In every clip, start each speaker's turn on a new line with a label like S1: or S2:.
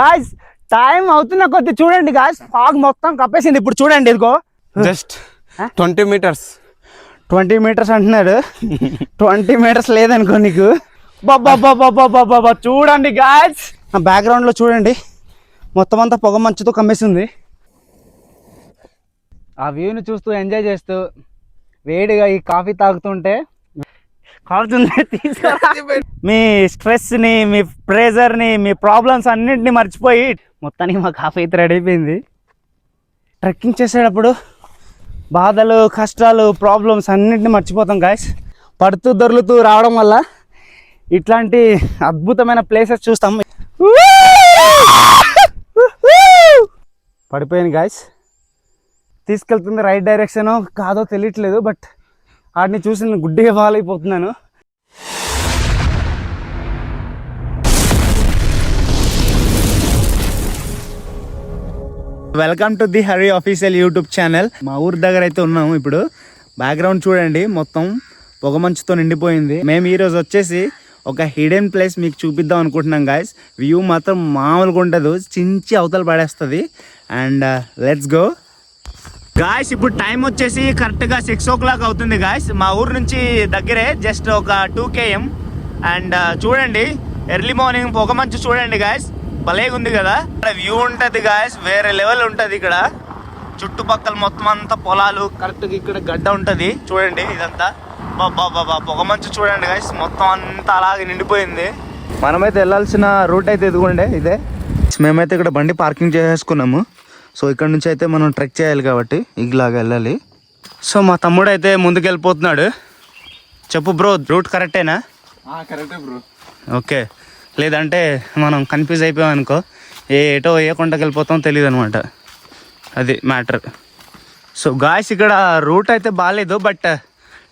S1: Guys time అవుతున్న కొద్ది చూడండి గాయస్ ఫాగ్ మొత్తం కప్పేసింది. ఇప్పుడు చూడండి ఇదిగో.
S2: Just twenty meters
S1: twenty meters అంటున్నాడు. ట్వంటీ మీటర్స్ లేదనుకో నీకు. బాబా చూడండి గాయస్ నా బ్యాక్గ్రౌండ్లో చూడండి. మొత్తం అంతా పొగ మంచుతో కమ్మేసింది. ఆ వ్యూని చూస్తూ ఎంజాయ్ చేస్తూ వేడిగా ఈ కాఫీ తాగుతుంటే కాలుతుంది తీసుకురా. మీ స్ట్రెస్ని మీ ప్రెజర్ని మీ ప్రాబ్లమ్స్ అన్నింటినీ మర్చిపోయి మొత్తానికి మా కాఫీ అయితే రెడీ అయిపోయింది. ట్రెక్కింగ్ చేసేటప్పుడు బాధలు కష్టాలు ప్రాబ్లమ్స్ అన్నింటినీ మర్చిపోతాం గాయస్ పడుతూ దొర్లుతూ రావడం వల్ల ఇట్లాంటి అద్భుతమైన ప్లేసెస్ చూస్తాం. పడిపోయాను గాయస్ తీసుకెళ్తుంది రైట్ డైరెక్షన్ కాదో తెలియట్లేదు బట్ వాటిని చూసి నేను గుడ్డిగా ఫాలో అయిపోతున్నాను. Welcome to the Hari official YouTube channel మా ఊరి దగ్గర అయితే ఉన్నాము ఇప్పుడు. బ్యాక్గ్రౌండ్ చూడండి మొత్తం పొగమంచుతో నిండిపోయింది. మేము ఈరోజు వచ్చేసి ఒక హిడెన్ ప్లేస్ మీకు చూపిద్దాం అనుకుంటున్నాం గాయస్ వ్యూ మాత్రం మామూలుగా ఉండదు చించి అవతల పడేస్తుంది. And let's uh, go guys ఇప్పుడు టైం వచ్చేసి కరెక్ట్గా సిక్స్ ఓ క్లాక్ అవుతుంది గాయస్ మా ఊరు నుంచి దగ్గరే జస్ట్ ఒక టూ కేఎం అండ్ చూడండి ఎర్లీ మార్నింగ్ పొగ మంచు చూడండి గాయస్ భలేగా ఉంది కదా? ఇక్కడ వ్యూ ఉంటుంది గాయస్ వేరే లెవెల్ ఉంటుంది ఇక్కడ. చుట్టుపక్కల మొత్తం అంతా పొలాలు కరెక్ట్గా ఇక్కడ గడ్డ ఉంటుంది. చూడండి ఇదంతా. బాబా బాబా పొగ మంచు చూడండి గాయస్ మొత్తం అంతా అలాగే నిండిపోయింది. మనమైతే వెళ్ళాల్సిన రూట్ అయితే ఇదిగోండి ఇదే. మేమైతే ఇక్కడ బండి పార్కింగ్ చేసేసుకున్నాము. సో ఇక్కడ నుంచి అయితే మనం ట్రెక్ చేయాలి కాబట్టి ఇలాగా వెళ్ళాలి. సో మా తమ్ముడు అయితే ముందుకు వెళ్ళిపోతున్నాడు చెప్పు బ్రో రూట్ కరెక్టేనా
S2: కరెక్టే బ్రో.
S1: ఓకే. లేదంటే మనం కన్ఫ్యూజ్ అయిపోయాం అనుకో ఏ ఏటో ఏ కొండకి వెళ్ళిపోతాం తెలియదు అనమాట అది మ్యాటర్ సో గాయస్ ఇక్కడ రూట్ అయితే బాగాలేదు బట్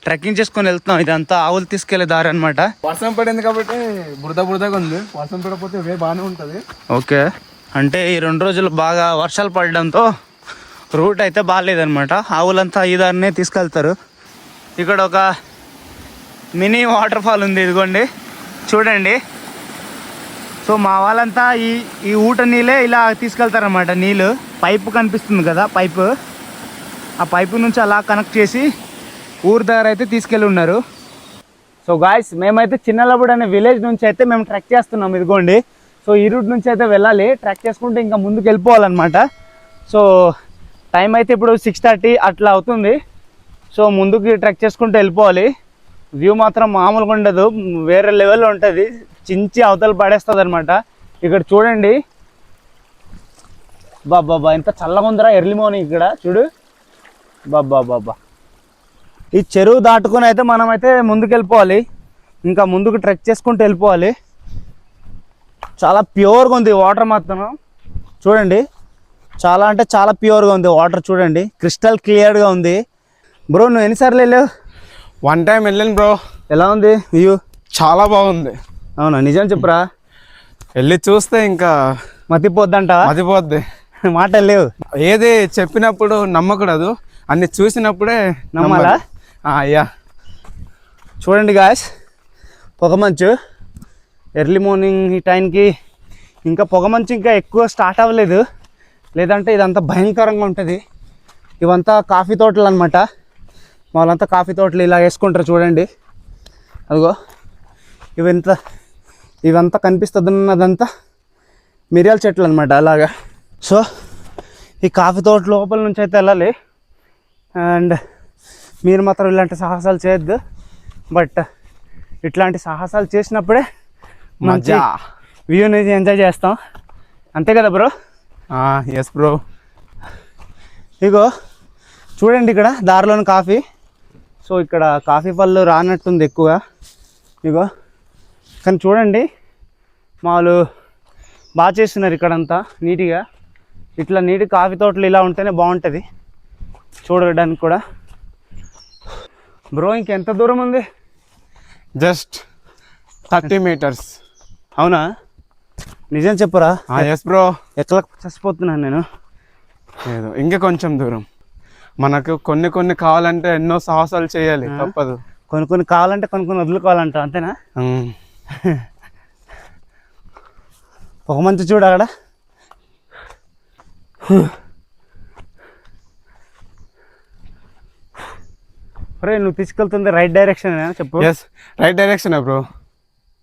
S1: ట్రెక్కింగ్ చేసుకొని వెళ్తున్నాం. ఇదంతా ఆవులు తీసుకెళ్ళే దారి అనమాట
S2: వర్షం పడింది కాబట్టి బురద బురదగా ఉంది. వర్షం పడకపోతే వే బాగానే ఉంటుంది.
S1: ఓకే. అంటే ఈ రెండు రోజులు బాగా వర్షాలు పడడంతో రూట్ అయితే బాగాలేదనమాట ఆవులంతా ఈ దారినే తీసుకెళ్తారు. ఇక్కడ ఒక మినీ వాటర్ ఫాల్ ఉంది ఇదిగోండి. చూడండి. సో మా వాళ్ళంతా ఈ ఈ ఊట నీళ్ళే ఇలా తీసుకెళ్తారనమాట నీళ్ళు. పైపు కనిపిస్తుంది కదా పైపు. ఆ పైపు నుంచి అలా కనెక్ట్ చేసి ఊరి దగ్గర అయితే తీసుకెళ్ళి ఉన్నారు. సో గాయస్ మేమైతే చిన్నలబుడు అనే విలేజ్ నుంచి అయితే మేము ట్రెక్ చేస్తున్నాం ఇదిగోండి. సో ఈ రూట్ నుంచి అయితే వెళ్ళాలి. ట్రెక్ చేసుకుంటే ఇంకా ముందుకు వెళ్ళిపోవాలన్నమాట. సో టైం అయితే ఇప్పుడు సిక్స్ థర్టీ అట్లా అవుతుంది. సో ముందుకు ట్రెక్ చేసుకుంటూ వెళ్ళిపోవాలి. వ్యూ మాత్రం మామూలుగా ఉండదు. వేరే లెవెల్లో ఉంటుంది. చించి అవతలు పడేస్తుంది అనమాట ఇక్కడ చూడండి. బాబా ఎంత చల్లగా ఉందిరా ఎర్లీ మార్నింగ్ ఇక్కడ. చూడు. బాబా బాబా ఈ చెరువు దాటుకొని అయితే మనమైతే ముందుకు వెళ్ళిపోవాలి. ఇంకా ముందుకు ట్రెక్ చేసుకుంటూ వెళ్ళిపోవాలి. చాలా ప్యూర్గా ఉంది వాటర్ మాత్రం. చూడండి. చాలా అంటే చాలా ప్యూర్గా ఉంది వాటర్ చూడండి. క్రిస్టల్ క్లియర్గా ఉంది. బ్రో నువ్వు ఎన్నిసార్లు వెళ్ళావు?
S2: వన్ టైం వెళ్ళాను బ్రో.
S1: ఎలా ఉంది వ్యూ?
S2: చాలా బాగుంది.
S1: అవునా? నిజం చెప్పురా?
S2: వెళ్ళి చూస్తే ఇంకా
S1: మతిపోద్దంట.
S2: మతిపోద్ది.
S1: మాట లేవు.
S2: ఏది చెప్పినప్పుడు నమ్మకూడదు. అన్ని చూసినప్పుడే
S1: నమ్మాలా?
S2: అయ్యా
S1: చూడండి గాయస్ పొగమంచు. ఎర్లీ మార్నింగ్ ఈ టైంకి. ఇంకా పొగ మంచి ఇంకా ఎక్కువ స్టార్ట్ అవ్వలేదు. లేదంటే ఇదంతా భయంకరంగా ఉంటుంది. ఇవంతా కాఫీ తోటలు అనమాట వాళ్ళంతా కాఫీ తోటలు ఇలా వేసుకుంటారు చూడండి. అదిగో ఇవంత ఇవంతా కనిపిస్తుందన్నదంతా మిరియాల చెట్లు అనమాట అలాగా. సో ఈ కాఫీ తోట లోపల నుంచి అయితే వెళ్ళాలి. అండ్ మీరు మాత్రం ఇలాంటి సాహసాలు చేయొద్దు. బట్ ఇట్లాంటి సాహసాలు చేసినప్పుడే
S2: మజా.
S1: వ్యూ అనేది ఎంజాయ్ చేస్తాం. అంతే కదా బ్రో
S2: ఎస్ బ్రో
S1: ఇగో చూడండి ఇక్కడ దారిలోని కాఫీ. సో ఇక్కడ కాఫీ పళ్ళు రానట్టుంది ఎక్కువ ఇగో కానీ చూడండి మాలు బాగా చేస్తున్నారు ఇక్కడంతా నీట్గా. ఇట్లా నీటి కాఫీ తోటలు ఇలా ఉంటేనే బాగుంటుంది. చూడడానికి కూడా. బ్రో ఇంకెంత దూరం ఉంది?
S2: జస్ట్ థర్టీ మీటర్స్
S1: అవునా? నిజం చెప్పురా.
S2: ఎస్ బ్రో
S1: ఎక్కడ చచ్చిపోతున్నాను నేను?
S2: లేదు ఇంకా కొంచెం దూరం. మనకు కొన్ని కొన్ని కావాలంటే ఎన్నో సాహసాలు చేయాలి. తప్పదు.
S1: కొన్ని కొన్ని కావాలంటే కొన్ని కొన్ని వదులుకోవాలంట అంతేనా. ఒక మంచి చూడు అక్కడ. నువ్వు తీసుకెళ్తుంది రైట్ డైరెక్షన్ చెప్పు.
S2: ఎస్ రైట్ డైరెక్షన్ బ్రో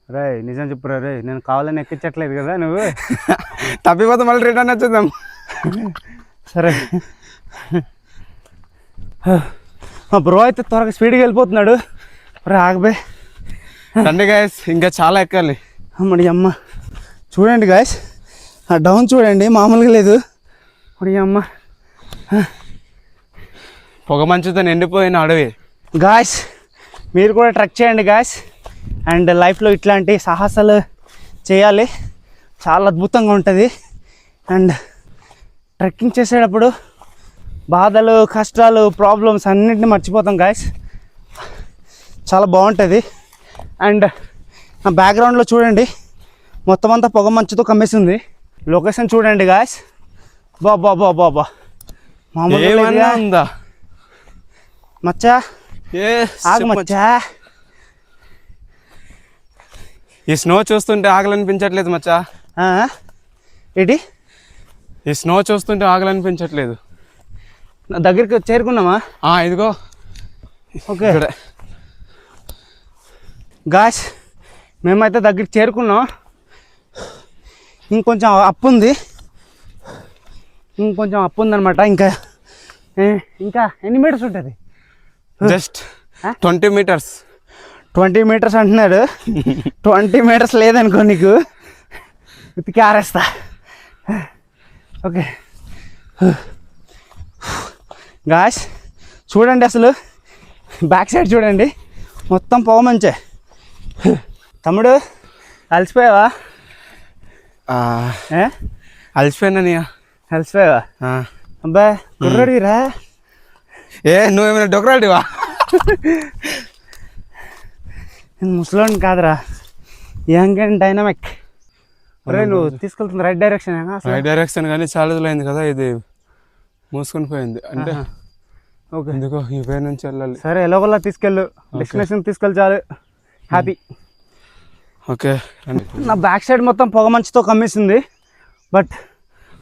S1: రే నిజం చెప్పురా రే నేను కావాలని ఎక్కించట్లేదు కదా నువ్వు?
S2: తప్పిపోతే మళ్ళీ రిటర్న్ వచ్చేద్దాం.
S1: సరే. మా బ్రో అయితే త్వరగా స్పీడ్గా వెళ్ళిపోతున్నాడు. రే ఆగబే.
S2: రండి గైస్ ఇంకా చాలా ఎక్కాలి.
S1: అమ్మడి అమ్మ. చూడండి గాయస్ ఆ డౌన్ చూడండి మామూలుగా లేదు. అమ్మడి అమ్మ.
S2: పొగ మంచుతో నిండిపోయిన అడవి.
S1: గాయస్ మీరు కూడా ట్రక్ చేయండి గాయస్ అండ్ లైఫ్లో ఇట్లాంటి సాహసాలు చేయాలి. చాలా అద్భుతంగా ఉంటుంది. అండ్ ట్రెక్కింగ్ చేసేటప్పుడు బాధలు కష్టాలు ప్రాబ్లమ్స్ అన్నింటినీ మర్చిపోతాం గాయస్ చాలా బాగుంటుంది. అండ్ నా బ్యాక్గ్రౌండ్లో చూడండి. మొత్తం అంతా పొగ మంచుతో కమ్మేసింది. లొకేషన్ చూడండి గాయస్ బా బా బా బా బా. మామూలుగా
S2: ఏమన్నా
S1: లేదుగా.
S2: ఉందా?
S1: మచ్చా. ఆగు మచ్చా.
S2: ఈ స్నో చూస్తుంటే ఆగలనిపించట్లేదు మచ్చా?
S1: ఏంటి?
S2: ఈ స్నో చూస్తుంటే ఆగలనిపించట్లేదు.
S1: నా దగ్గరికి చేరుకున్నామా
S2: ఇదిగో.
S1: ఓకే. గాయస్ మేమైతే దగ్గరికి చేరుకున్నాం. ఇంకొంచెం అప్పు ఉంది ఇంకొంచెం అప్పు ఉందన్నమాట ఇంకా ఇంకా ఎన్ని మీటర్స్ ఉంటుంది?
S2: Just twenty meters.
S1: Twenty meters అంటున్నాడు. ట్వంటీ మీటర్స్ లేదనుకో నీకు ఉతికి ఆరేస్తా ఓకే. గాయస్ చూడండి అసలు. బ్యాక్ సైడ్ చూడండి. మొత్తం పొగ మంచే. తమ్ముడు అలసిపోయావా? ఏ?
S2: అలసిపోయినానియా
S1: అలసిపోయావా? అబ్బా కుర్రడిరా
S2: ఏ నువ్వేమైనా డొకరాడివా?
S1: నేను ముసలోని కాదురా. Young and dynamic. రే నువ్వు తీసుకెళ్తుంది రైట్ డైరెక్షన్
S2: రైట్ డైరెక్షన్ కానీ చాలా రోజులైంది కదా ఇది మూసుకొని పోయింది. అంటే
S1: ఓకే.
S2: ఎందుకో ఈ పై నుంచి వెళ్ళాలి.
S1: సరే ఎలాగోలా తీసుకెళ్ళు. డెస్టినేషన్ తీసుకెళ్ళి చాలు. హ్యాపీ
S2: ఓకే
S1: నా బ్యాక్ సైడ్ మొత్తం పొగ మంచుతో కమ్మేసింది. బట్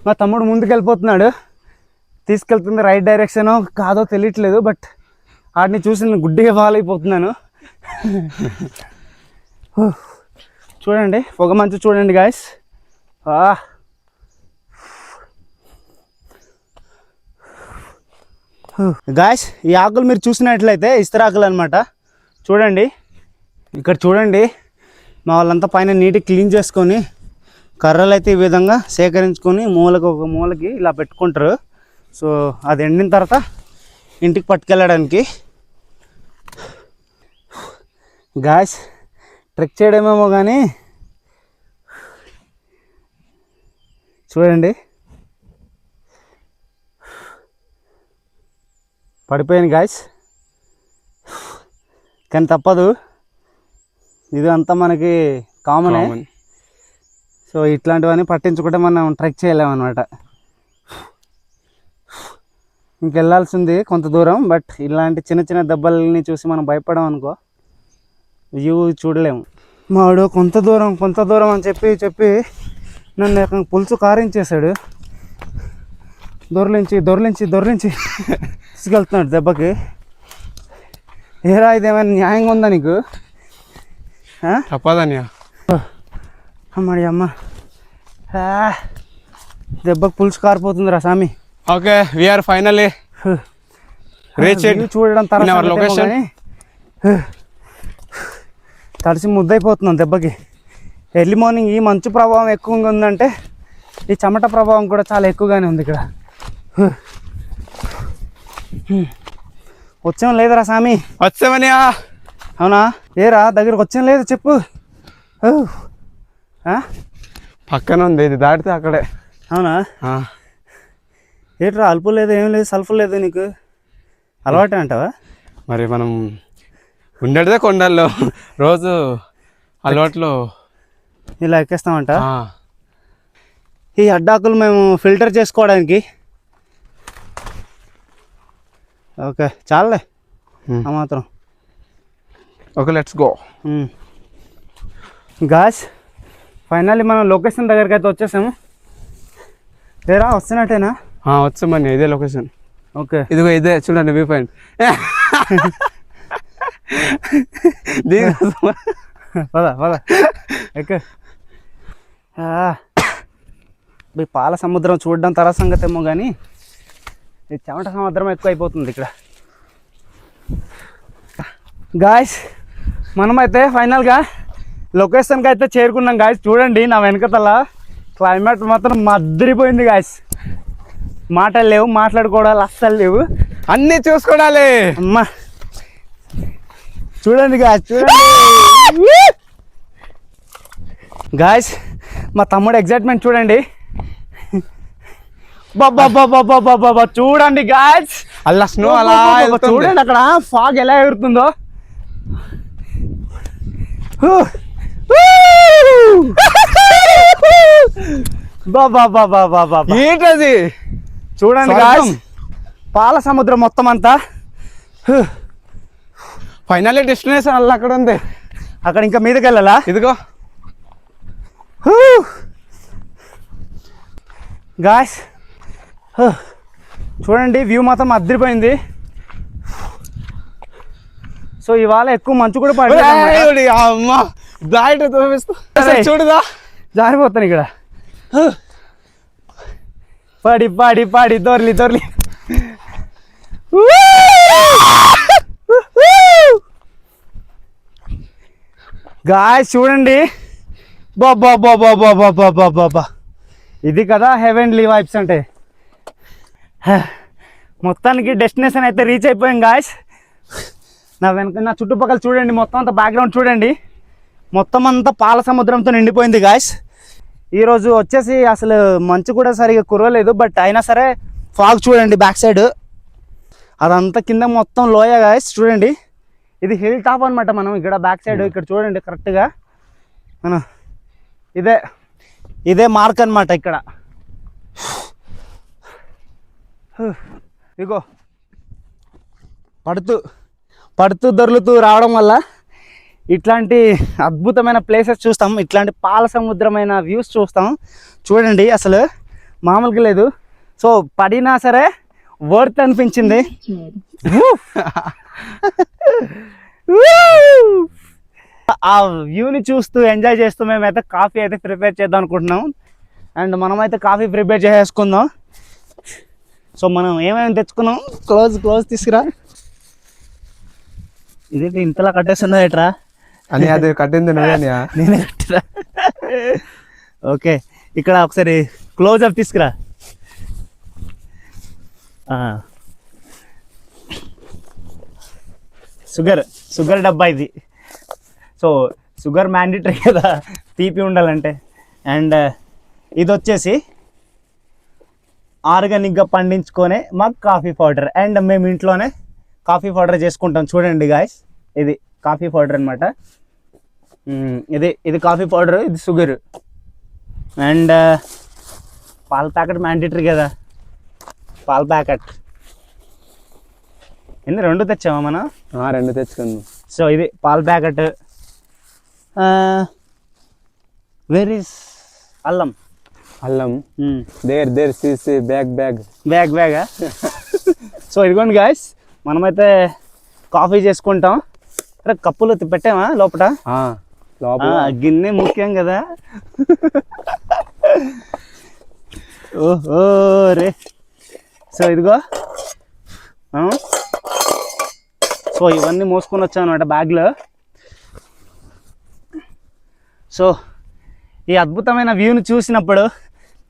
S1: మా తమ్ముడు ముందుకు వెళ్ళిపోతున్నాడు. తీసుకెళ్తుంది రైట్ డైరెక్షన్ కాదో తెలియట్లేదు బట్ వాటిని చూసి నేను గుడ్డిగా ఫాలో అయిపోతున్నాను. చూడండి పొగ మంచు చూడండి గాయస్ గాయస్ ఈ ఆకులు మీరు చూసినట్లయితే ఇస్తరాకులు అనమాట చూడండి ఇక్కడ చూడండి మా వాళ్ళంతా పైన నీట్గా క్లీన్ చేసుకొని కర్రలు అయితే ఈ విధంగా సేకరించుకొని మూలకి ఒక మూలకి ఇలా పెట్టుకుంటారు. సో అది ఎండిన తర్వాత ఇంటికి పట్టుకెళ్ళడానికి గాయస్ ట్రెక్ చేయడమేమో కానీ చూడండి. పడిపోయాను గాయస్. కానీ తప్పదు. ఇది అంతా మనకి కామనే. సో ఇట్లాంటివన్నీ పట్టించుకుంటే మనం ట్రెక్ చేయలేమన్నమాట. ఇంకెళ్ళాల్సింది కొంత దూరం బట్ ఇలాంటి చిన్న చిన్న దెబ్బలని చూసి మనం భయపడం అనుకో వ్యూ చూడలేము. మావాడు కొంత దూరం కొంత దూరం అని చెప్పి చెప్పి నన్ను పులుసు కారించేశాడు. దొర్లించి దొర్లించి దొర్లించి తీసుకెళ్తున్నాడు దెబ్బకి. ఏరా ఇదేమైనా న్యాయంగా ఉందా నీకు?
S2: తప్పదన్యా.
S1: అమ్మడి అమ్మ. దెబ్బకు పులుసు కారిపోతుందిరా స్వామి
S2: okay we are finally
S1: View చూడడం తర్వాత
S2: location.
S1: తడిసి ముద్దైపోతున్నాం దెబ్బకి. ఎర్లీ మార్నింగ్ ఈ మంచు ప్రభావం ఎక్కువగా ఉందంటే ఈ చెమట ప్రభావం కూడా చాలా ఎక్కువగానే ఉంది ఇక్కడ. వచ్చాం లేదురా స్వామి
S2: వచ్చామనియా.
S1: అవునా? ఏరా దగ్గరకు వచ్చాం లేదు చెప్పు?
S2: పక్కన ఉంది ఇది దాటితే అక్కడే.
S1: అవునా? ఏంట్రా అల్పు లేదు ఏం లేదు సల్ఫ్ లేదు నీకు. అలవాటే అంటావా
S2: మరి మనం ఉండేదే కొండల్లో. రోజు అలవాట్లు
S1: ఇలా ఎక్కేస్తామంట? ఈ అడ్డాకులు మేము ఫిల్టర్ చేసుకోవడానికి. ఓకే చాలే. ఆ మాత్రం.
S2: Okay let's go
S1: guys finally మనం లొకేషన్ దగ్గరికి అయితే వచ్చేసాము. లేరా వస్తున్నట్టేనా?
S2: వచ్చామని ఇదే లొకేషన్.
S1: ఓకే.
S2: ఇదిగో ఇదే చూడండి వ్యూ పాయింట్. దీనికోసం
S1: పద పద ఎక్క పాల సముద్రం చూడడం తర సంగతి ఏమో కానీ ఈ చెమట సముద్రం ఎక్కువ అయిపోతుంది ఇక్కడ గాయస్ మనమైతే ఫైనల్గా లొకేషన్కి అయితే చేరుకున్నాం గాయస్ చూడండి నా వెనకతల క్లైమేట్ మాత్రం మద్దరిపోయింది గాయస్ మాటలు లేవు మాట్లాడుకోవడాలు అస్సలు లేవు.
S2: అన్నీ చూసుకోవాలి
S1: అమ్మా. చూడండి గాయస్ చూడండి గాయస్ మా తమ్ముడు ఎగ్జైట్మెంట్ చూడండి బాబా చూడండి గాయస్
S2: అలా స్నో అలా.
S1: చూడండి అక్కడ ఫాగ్ ఎలా ఎగురుతుందో
S2: ఏంటది
S1: చూడండి. గాయస్ పాల సముద్రం మొత్తం అంతా
S2: ఫైనల్ డెస్టినేషన్ అలా అక్కడ ఉంది.
S1: అక్కడ ఇంకా మీదకి వెళ్ళాలా
S2: ఇదిగో
S1: గాయస్ చూడండి వ్యూ మాత్రం అద్దరిపోయింది సో ఇవాళ ఎక్కువ మంచు కూడా.
S2: ఏయ్, అమ్మ బ్లైట్. చూడదా.
S1: జారిపోతాను ఇక్కడ. పాడి పాడి పాడి దొర్లి దొర్లి. గాయ చూడండి. బాబా బాబా బాబా బాబా బాబా ఇది కదా హెవెన్లీ వైబ్స్ అంటే. మొత్తానికి డెస్టినేషన్ అయితే రీచ్ అయిపోయాం గాయస్ నా వెనక నా చుట్టుపక్కల చూడండి మొత్తం అంతా బ్యాక్గ్రౌండ్ చూడండి. మొత్తం అంతా పాల సముద్రంతో నిండిపోయింది గాయస్ ఈరోజు వచ్చేసి అసలు మంచు కూడా సరిగా కురవలేదు బట్ అయినా సరే ఫాగ్ చూడండి బ్యాక్ సైడ్ అదంతా కింద మొత్తం లోయ గాయస్ చూడండి. ఇది హిల్ టాప్ అనమాట మనం. ఇక్కడ బ్యాక్ సైడ్ ఇక్కడ చూడండి కరెక్ట్గా మనం ఇదే ఇదే మార్క్ అనమాట ఇక్కడ. ఇగో. పడుతూ పడుతూ దొర్లుతూ రావడం వల్ల ఇట్లాంటి అద్భుతమైన ప్లేసెస్ చూస్తాం. ఇట్లాంటి పాల సముద్రమైన వ్యూస్ చూస్తాం. చూడండి అసలు మామూలుగా లేదు. సో పడినా సరే వర్త్ అనిపించింది. ఆ వ్యూని చూస్తూ ఎంజాయ్ చేస్తూ మేమైతే కాఫీ అయితే ప్రిపేర్ చేద్దాం అనుకుంటున్నాం. అండ్ మనమైతే కాఫీ ప్రిపేర్ చేసేసుకుందాం. సో మనం ఏమేమి తెచ్చుకున్నాం? క్లోజ్ క్లోజ్ తీసుకురా. ఇదేంటి ఇంతలా కట్టేస్తున్నా ఏట్రా?
S2: అని అది కట్టింది
S1: నేనే కట్టిరా ఓకే ఇక్కడ ఒకసారి క్లోజ్ అప్ తీసుకురా ఆ. షుగర్ షుగర్ డబ్బా ఇది. సో షుగర్ మ్యాండేటరీ కదా తీపి ఉండాలంటే. అండ్ ఇది వచ్చేసి ఆర్గానిక్గా పండించుకొనే మాకు కాఫీ పౌడర్. అండ్ మేము ఇంట్లోనే కాఫీ పౌడర్ చేసుకుంటాం. చూడండి గాయస్ ఇది కాఫీ పౌడర్ అనమాట ఇది ఇది కాఫీ పౌడర్ ఇది షుగర్. అండ్ పాల ప్యాకెట్ మ్యాండేటరీ కదా. పాల ప్యాకెట్. ఎన్ని? రెండు తెచ్చామా మనం?
S2: రెండు తెచ్చుకుందాం
S1: సో ఇది పాల ప్యాకెట్. వేర్ ఇస్ అల్లం?
S2: అల్లం. దేర్ దేర్ సీసీ బ్యాగ్ బ్యాగ్
S1: బ్యాగ్ బ్యాగా సో ఇదిగోండి గాయస్ మనమైతే కాఫీ చేసుకుంటాం. అరే కప్పులు పెట్టామా లోపల.
S2: లోపల
S1: గిన్నె ముఖ్యం కదా. ఓహో రే. సో ఇదిగో. సో ఇవన్నీ మోసుకొని వచ్చాను అనమాట బ్యాగ్లో. సో ఈ అద్భుతమైన వ్యూని చూసినప్పుడు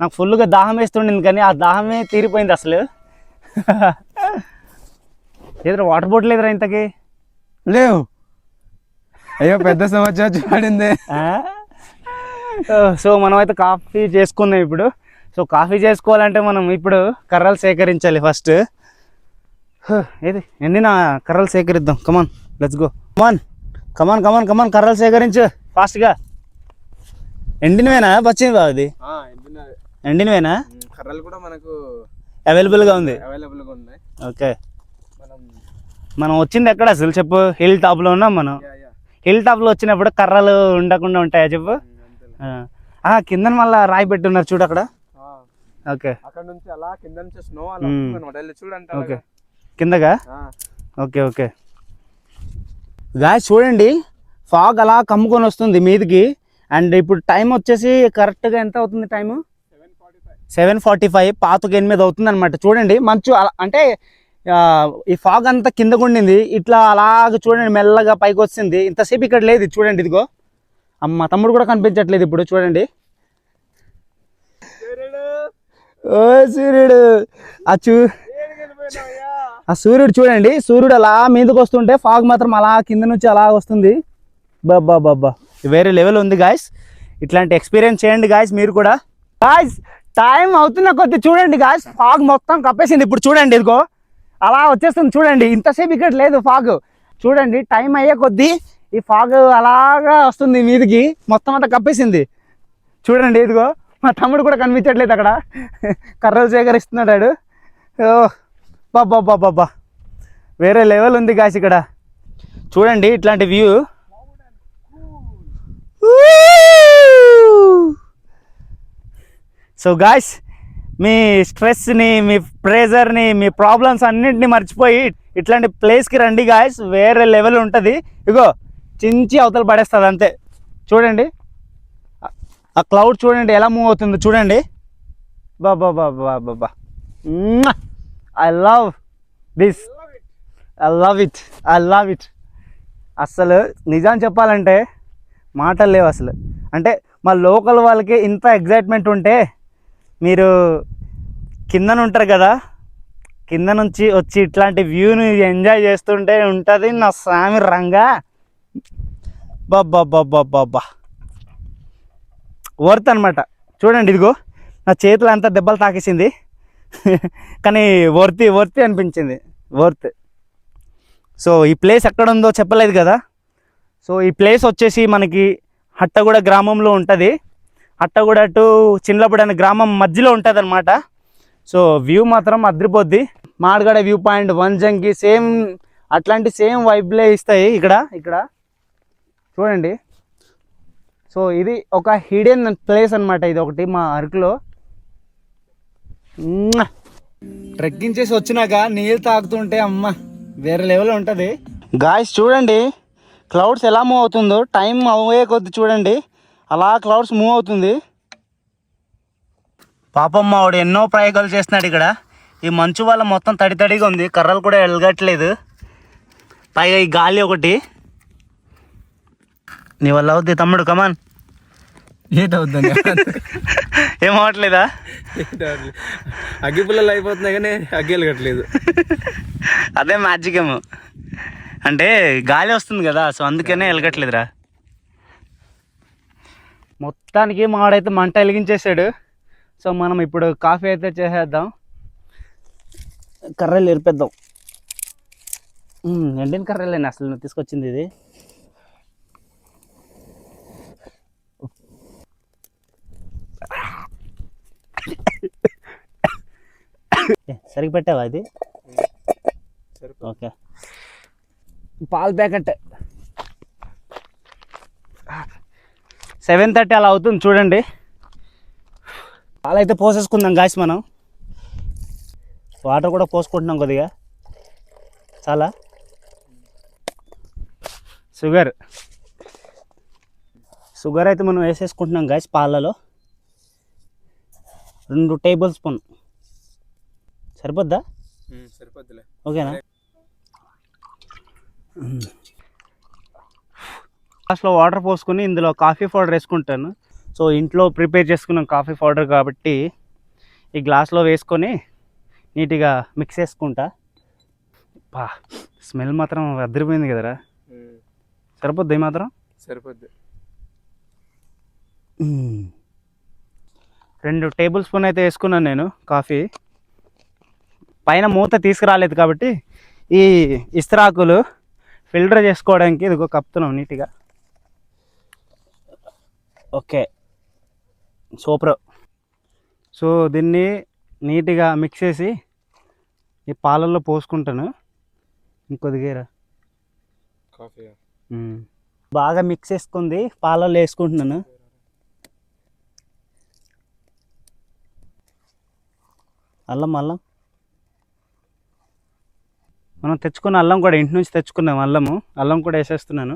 S1: నాకు ఫుల్గా దాహం వేస్తుండింది కానీ ఆ దాహమే తీరిపోయింది అసలు. ఎదురు వాటర్ బాటిల్ ఎదురా ఇంతకి?
S2: లేవు. అయ్యో పెద్ద సంవత్సరం పడింది
S1: ఆ? సో మనం అయితే కాఫీ చేసుకున్నాం ఇప్పుడు. సో కాఫీ చేసుకోవాలంటే మనం ఇప్పుడు కర్రలు సేకరించాలి ఫస్ట్. ఏది? ఎండిన కర్రలు సేకరిద్దాం? Come on let's go come on come on come on come on కర్రలు సేకరించు. ఫాస్ట్గా ఎండినవేనా? పచ్చింది అది? ఎండినవేనా?
S2: కర్రలు కూడా మనకు
S1: అవైలబుల్గా ఉంది.
S2: అవైలబుల్గా ఉన్నాయి.
S1: ఓకే
S2: మనం
S1: మనం వచ్చింది ఎక్కడ అసలు? చెప్పు. హిల్ టాప్లో ఉన్నాం మనం. హిల్ టాప్లో వచ్చినప్పుడు కర్రలు ఉండకుండా ఉంటాయా చెప్పు? కింద మళ్ళీ రాయి పెట్టున్నారు చూడు అక్కడ. ఓకే
S2: అక్కడ నుంచి అలా కింద నుంచి స్నో అలా చూడండి
S1: ఓకే. కిందగా? Okay okay. గాయ చూడండి. ఫాగ్ అలా కమ్ముకొని వస్తుంది మీదికి. అండ్ ఇప్పుడు టైం వచ్చేసి కరెక్ట్గా ఎంత అవుతుంది టైము
S2: 7:45.
S1: సెవెన్ ఫార్టీ ఫైవ్ పాతకు ఎనిమిది అవుతుంది అనమాట చూడండి మంచు అలా- అంటే ఈ ఫాగ్ అంతా కిందకు ఉండింది ఇట్లా అలాగ చూడండి మెల్లగా పైకి వచ్చింది. ఇంతసేపు ఇక్కడ లేదు. చూడండి ఇదిగో. అమ్మ తమ్ముడు కూడా కనిపించట్లేదు ఇప్పుడు. చూడండి. ఓ సూర్యుడు ఆ చూ
S2: ఏడికి వెళ్ళిపోయినావయ్యా?
S1: ఆ సూర్యుడు చూడండి సూర్యుడు అలా మీదకి వస్తుంటే ఫాగ్ మాత్రం అలా కింద నుంచి అలా వస్తుంది. బాబా బాబా వేరే లెవెల్ ఉంది గాయస్ ఇట్లాంటి ఎక్స్పీరియన్స్ చేయండి గాయస్ మీరు కూడా. గాయస్ టైం అవుతున్న కొద్ది చూడండి గాయస్ ఫాగ్ మొత్తం కప్పేసింది. ఇప్పుడు చూడండి ఇదిగో. అలా వచ్చేస్తుంది చూడండి. ఇంతసేపు ఇక్కడ లేదు ఫాగ్ చూడండి టైం అయ్యే కొద్దీ ఈ ఫాగ్ అలాగా వస్తుంది మీదికి. మొత్తం అంతా కప్పేసింది. చూడండి ఇదిగో. మా తమ్ముడు కూడా కనిపించట్లేదు అక్కడ. కర్రలు సేకరిస్తున్నాడు వాడు. ఓ. బాబా వేరే లెవెల్ ఉంది గాయస్ ఇక్కడ. చూడండి ఇట్లాంటి వ్యూ సో గాయస్ మీ స్ట్రెస్ని మీ ప్రెజర్ని మీ ప్రాబ్లమ్స్ అన్నింటినీ మర్చిపోయి ఇట్లాంటి ప్లేస్కి రండి గాయస్ వేరే లెవెల్ ఉంటుంది. ఇగో చించి అవతల పడేస్తుంది అంతే. చూడండి. ఆ- ఆ క్లౌడ్ చూడండి ఎలా మూవ్ అవుతుందో చూడండి. బాబా బాబా బాబా I love this I love it I love it అసలు నిజం చెప్పాలంటే మాటలు లేవు అసలు అంటే మా లోకల్ వాళ్ళకి ఇంత ఎగ్జైట్మెంట్ ఉంటే మీరు కిందన ఉంటారు కదా కింద నుంచి వచ్చి ఇట్లాంటి వ్యూని ఎంజాయ్ చేస్తుంటే ఉంటుంది నా స్వామి రంగా. బాబా బాబా బాబా వర్త్ అనమాట చూడండి ఇదిగో నా చేతులు అంతా దెబ్బలు తాకేసింది. కానీ వర్తి వర్తి అనిపించింది. వర్త్. సో ఈ ప్లేస్ ఎక్కడ ఉందో చెప్పలేదు కదా. సో ఈ ప్లేస్ వచ్చేసి మనకి హట్టగూడ గ్రామంలో ఉంటుంది. హట్టగూడ టు చిన్నప్పుడు అనే గ్రామం మధ్యలో ఉంటుంది అనమాట సో వ్యూ మాత్రం అద్రిపోద్ది. మాడగడ వ్యూ పాయింట్ వంజంకి సేమ్ అట్లాంటి సేమ్ వైబ్లే ఇస్తాయి ఇక్కడ ఇక్కడ. చూడండి. సో ఇది ఒక హిడెన్ ప్లేస్ అన్నమాట ఇది ఒకటి మా అరకులో. ట్రెక్కింగ్ చేసి వచ్చినాక నీళ్ళు తాగుతుంటే అమ్మ వేరే లెవెల్ ఉంటుంది. గాయస్ చూడండి. క్లౌడ్స్ ఎలా మూవ్ అవుతుందో టైం అవే కొద్ది చూడండి. అలా క్లౌడ్స్ మూవ్ అవుతుంది. పాపమ్మ ఆవిడ ఎన్నో ప్రయోగాలు చేస్తున్నాడు ఇక్కడ. ఈ మంచు వల్ల మొత్తం తడి తడిగా ఉంది. కర్రలు కూడా ఎలగట్లేదు పైగా ఈ గాలి ఒకటి. నీ వల్ల అవుద్ది తమ్ముడు కమాన్
S2: ఏంటవుద్దని
S1: ఏమవట్లేదా
S2: అగ్గి పుల్లలు అయిపోతున్నాయి కానీ అగ్గి వెలగట్లేదు.
S1: అదే మ్యాజిక్ ఏమో అంటే గాలి వస్తుంది కదా సో అందుకనే వెలగట్లేదురా. మొత్తానికి మావాడైతే మంట వెలిగించేసాడు సో మనం ఇప్పుడు కాఫీ అయితే చేసేద్దాం. కర్రలు ఎరిపేద్దాం. ఎండిన కర్రలేనా అసలు? తీసుకొచ్చింది ఇది. సరిగ్గా పెట్టావా ఇది? ఓకే. పాల ప్యాకెట్. సెవెన్ థర్టీ అలా అవుతుంది చూడండి. పాలు అయితే పోసేసుకుందాం గాయస్ మనం. వాటర్ కూడా పోసుకుంటున్నాం కొద్దిగా. చాలా. షుగర్. షుగర్ అయితే మనం వేసేసుకుంటున్నాం గాయస్ పాలలో. రెండు టేబుల్ స్పూన్. సరిపోద్దా?
S2: సరిపోద్దులే.
S1: ఓకేనా? లాస్ట్లో వాటర్ పోసుకుని ఇందులో కాఫీ పౌడర్ వేసుకుంటాను. సో ఇంట్లో ప్రిపేర్ చేసుకున్న కాఫీ పౌడర్ కాబట్టి ఈ గ్లాస్లో వేసుకొని నీట్గా మిక్స్ చేసుకుంటా. పా స్మెల్ మాత్రం అదిరిపోయింది కదరా. సరిపోద్ది మాత్రం?
S2: సరిపోద్ది.
S1: రెండు టేబుల్ స్పూన్ అయితే వేసుకున్నాను నేను కాఫీ. పైన మూత తీసుకురాలేదు కాబట్టి ఈ ఇస్త్రాకులు ఫిల్టర్ చేసుకోవడానికి ఇదిగో కప్పుతున్నాం నీట్గా. ఓకే. సూపర్. సో దీన్ని నీట్గా మిక్స్ చేసి ఈ పాలల్లో పోసుకుంటాను. ఇంకొద్దిగా
S2: కాఫీ
S1: బాగా మిక్స్ చేసుకుంది పాలల్లో వేసుకుంటున్నాను. అల్లం అల్లం. మనం తెచ్చుకున్న అల్లం కూడా ఇంటి నుంచి తెచ్చుకున్నాం అల్లము. అల్లం కూడా వేసేస్తున్నాను.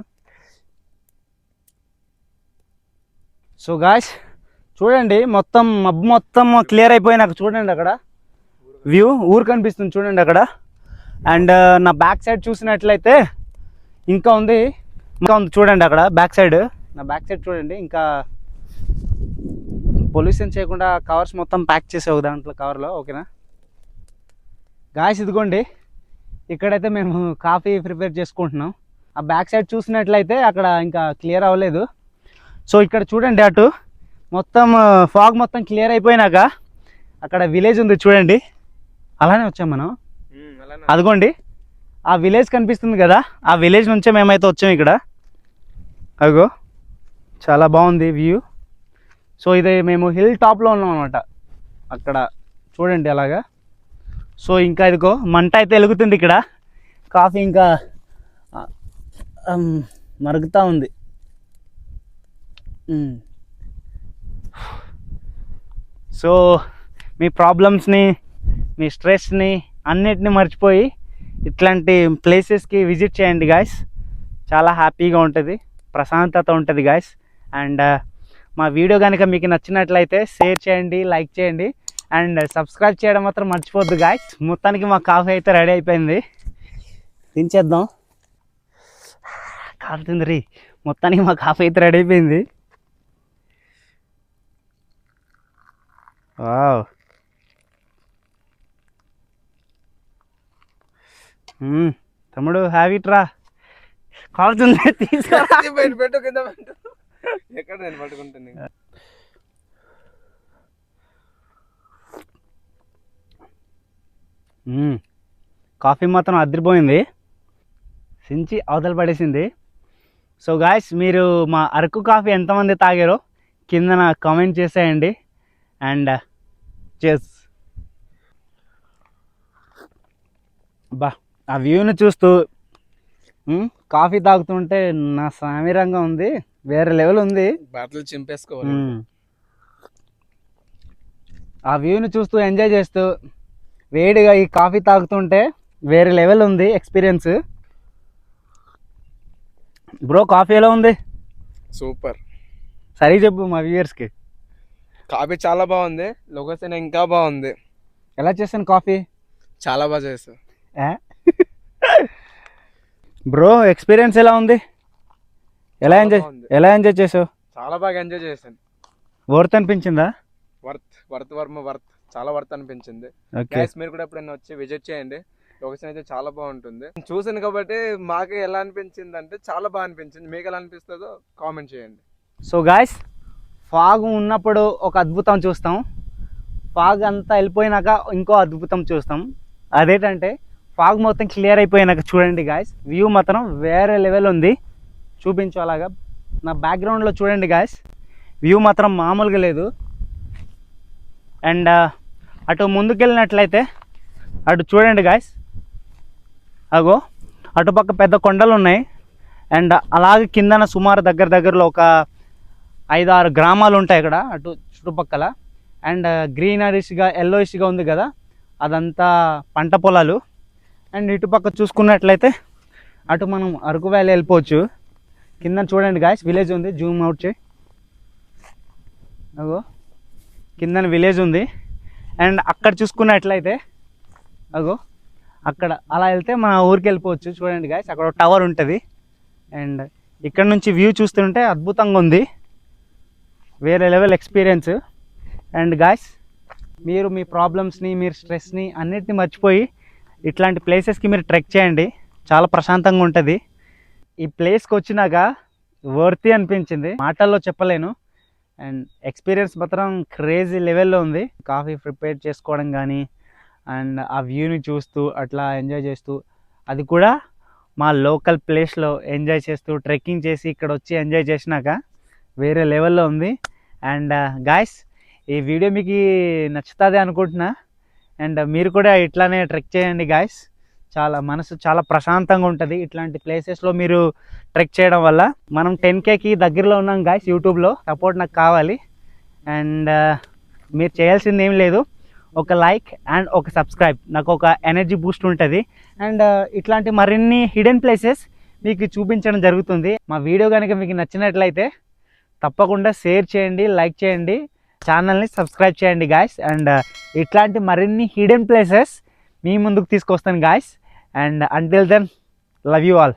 S1: సో గాయస్ చూడండి మొత్తం మబ్బు మొత్తం క్లియర్ అయిపోయినాక చూడండి అక్కడ. వ్యూ ఊరు కనిపిస్తుంది చూడండి అక్కడ. అండ్ uh, నా బ్యాక్ సైడ్ చూసినట్లయితే ఇంకా ఉంది. ఇంకా ఉంది చూడండి అక్కడ బ్యాక్ సైడ్ నా బ్యాక్ సైడ్ చూడండి ఇంకా పొల్యూషన్ చేయకుండా కవర్స్ మొత్తం ప్యాక్ చేసే ఒక దాంట్లో కవర్లో ఓకేనా? గాయస్ ఇదిగోండి. ఇక్కడైతే మేము కాఫీ ప్రిపేర్ చేసుకుంటున్నాం. ఆ బ్యాక్ సైడ్ చూసినట్లయితే అక్కడ ఇంకా క్లియర్ అవ్వలేదు. సో ఇక్కడ చూడండి అటు. మొత్తం ఫాగ్ మొత్తం క్లియర్ అయిపోయినాక అక్కడ విలేజ్ ఉంది చూడండి. అలానే వచ్చాం మనం. అదిగోండి. ఆ విలేజ్ కనిపిస్తుంది కదా ఆ విలేజ్ నుంచే మేమైతే వచ్చాం ఇక్కడ. అదిగో చాలా బాగుంది వ్యూ. సో ఇది మేము హిల్ టాప్లో ఉన్నాం అనమాట అక్కడ చూడండి అలాగా. సో ఇంకా ఇదిగో మంట అయితే వెలుగుతుంది ఇక్కడ. కాఫీ ఇంకా మరుగుతూ ఉంది. సో మీ ప్రాబ్లమ్స్ని మీ స్ట్రెస్ని అన్నిటిని మర్చిపోయి ఇట్లాంటి ప్లేసెస్కి విజిట్ చేయండి గాయస్. చాలా హ్యాపీగా ఉంటుంది. ప్రశాంతత ఉంటుంది గాయస్. అండ్ మా వీడియో కనుక మీకు నచ్చినట్లయితే షేర్ చేయండి లైక్ చేయండి. అండ్ సబ్స్క్రైబ్ చేయడం మాత్రం మర్చిపోద్దు గాయస్ మొత్తానికి మా కాఫీ అయితే రెడీ అయిపోయింది. దించేద్దాం కాలుతుంది రీ మొత్తానికి మా కాఫీ అయితే రెడీ అయిపోయింది. Wow hmm. తమ్ముడు హ్యావ్ ఇట్ రా. కాలుతుంది తీసుకురా.
S2: పెట్టు కింద పెట్టు. ఎక్కడ నేను
S1: పట్టుకుంటుంది కాఫీ మాత్రం అదిరిపోయింది. సించి అవతల పడేసింది. సో గాయస్ మీరు మా అరకు కాఫీ ఎంతమంది తాగారో కిందన కామెంట్ చేసేయండి. అండ్ చేస్ uh, బా ఆ వ్యూని చూస్తూ కాఫీ తాగుతుంటే నా సామిరంగా ఉంది. వేరే లెవెల్ ఉంది.
S2: బట్టలు చింపేసుకోవాలి.
S1: ఆ వ్యూని చూస్తూ ఎంజాయ్ చేస్తూ వేడిగా ఈ కాఫీ తాగుతుంటే వేరే లెవెల్ ఉంది ఎక్స్పీరియన్స్. బ్రో కాఫీ ఎలా ఉంది?
S2: సూపర్.
S1: సరే చెప్పు మా వ్యూయర్స్కి.
S2: కాఫీ చాలా బాగుంది. లొకేషన్ ఇంకా బాగుంది.
S1: ఎలా చేశాను కాఫీ?
S2: చాలా బాగా చేస్తావు
S1: బ్రో ఎక్స్పీరియన్స్ ఎలా ఉంది? ఎలా ఎంజాయ్. ఎలా ఎంజాయ్ చేసావు?
S2: చాలా బాగా ఎంజాయ్ చేశాను.
S1: వర్త్ అనిపించిందా?
S2: Worth worth worth worth. చాలా వర్త్ అనిపించింది. గైస్ మీరు కూడా ఎప్పుడైనా వచ్చి విజిట్ చేయండి. లొకేషన్ అయితే చాలా బాగుంటుంది. చూసాను కాబట్టి మాకు ఎలా అనిపించింది అంటే చాలా బాగా అనిపించింది. మీకు ఎలా అనిపిస్తుందో కామెంట్ చేయండి.
S1: సో గాయస్ ఫాగ్ ఉన్నప్పుడు ఒక అద్భుతం చూస్తాం. ఫాగ్ అంతా వెళ్ళిపోయినాక ఇంకో అద్భుతం చూస్తాం. అదేంటంటే ఫాగ్ మొత్తం క్లియర్ అయిపోయినాక చూడండి గాయస్ వ్యూ మాత్రం వేరే లెవెల్ ఉంది. చూపించు అలాగా నా బ్యాక్గ్రౌండ్లో చూడండి గాయస్ వ్యూ మాత్రం మామూలుగా లేదు. అండ్ uh, అటు ముందుకెళ్ళినట్లయితే అటు చూడండి గాయస్ అగో అటుపక్క పెద్ద కొండలు ఉన్నాయి. అండ్ uh, అలాగే కిందన సుమారు దగ్గర దగ్గరలో ఒక ఐదు ఆరు గ్రామాలు ఉంటాయి ఇక్కడ అటు చుట్టుపక్కల. అండ్ గ్రీనరీష్గా ఎల్లోయిష్గా ఉంది కదా అదంతా పంట పొలాలు. అండ్ ఇటుపక్క చూసుకున్నట్లయితే అటు మనం అరకు వ్యాలీ వెళ్ళిపోవచ్చు. కింద చూడండి గాయస్ విలేజ్ ఉంది. జూమ్ అవుట్ చేయి. అగో. కిందన విలేజ్ ఉంది. అండ్ అక్కడ చూసుకున్నట్లయితే అగో. అక్కడ అలా వెళ్తే మన ఊరికి వెళ్ళిపోవచ్చు. చూడండి గాయస్ అక్కడ టవర్ ఉంటుంది. అండ్ ఇక్కడ నుంచి వ్యూ చూస్తుంటే అద్భుతంగా ఉంది. వేరే లెవెల్ ఎక్స్పీరియన్స్ అండ్ గాయస్ మీరు మీ ప్రాబ్లమ్స్ని మీరు స్ట్రెస్ని అన్నిటిని మర్చిపోయి ఇట్లాంటి ప్లేసెస్కి మీరు ట్రెక్ చేయండి. చాలా ప్రశాంతంగా ఉంటుంది. ఈ ప్లేస్కి వచ్చినాక వర్తి అనిపించింది. మాటల్లో చెప్పలేను. అండ్ ఎక్స్పీరియన్స్ మాత్రం క్రేజీ లెవెల్లో ఉంది. కాఫీ ప్రిపేర్ చేసుకోవడం కానీ అండ్ ఆ వ్యూని చూస్తూ అట్లా ఎంజాయ్ చేస్తూ అది కూడా మా లోకల్ ప్లేస్లో ఎంజాయ్ చేస్తూ ట్రెక్కింగ్ చేసి ఇక్కడ వచ్చి ఎంజాయ్ చేసినాక వేరే లెవెల్లో ఉంది. అండ్ గాయస్ ఈ వీడియో మీకు నచ్చుతుంది అనుకుంటున్నా. అండ్ మీరు కూడా ఇట్లానే ట్రెక్ చేయండి గాయస్. చాలా మనసు చాలా ప్రశాంతంగా ఉంటుంది. ఇట్లాంటి ప్లేసెస్లో మీరు ట్రెక్ చేయడం వల్ల మనం టెన్ కేకి దగ్గరలో ఉన్నాం గాయస్ యూట్యూబ్లో సపోర్ట్ నాకు కావాలి. అండ్ uh, మీరు చేయాల్సింది ఏం లేదు. ఒక లైక్ అండ్ ఒక సబ్స్క్రైబ్ నాకు ఒక ఎనర్జీ బూస్ట్ ఉంటుంది. అండ్ ఇట్లాంటి మరిన్ని హిడెన్ ప్లేసెస్ మీకు చూపించడం జరుగుతుంది. మా వీడియో కనుక మీకు నచ్చినట్లయితే తప్పకుండా షేర్ చేయండి లైక్ చేయండి ఛానల్ని సబ్స్క్రైబ్ చేయండి గాయస్ అండ్ uh, ఇట్లాంటి మరిన్ని హిడెన్ ప్లేసెస్ మీ ముందుకు తీసుకొస్తాను guys and until then love you all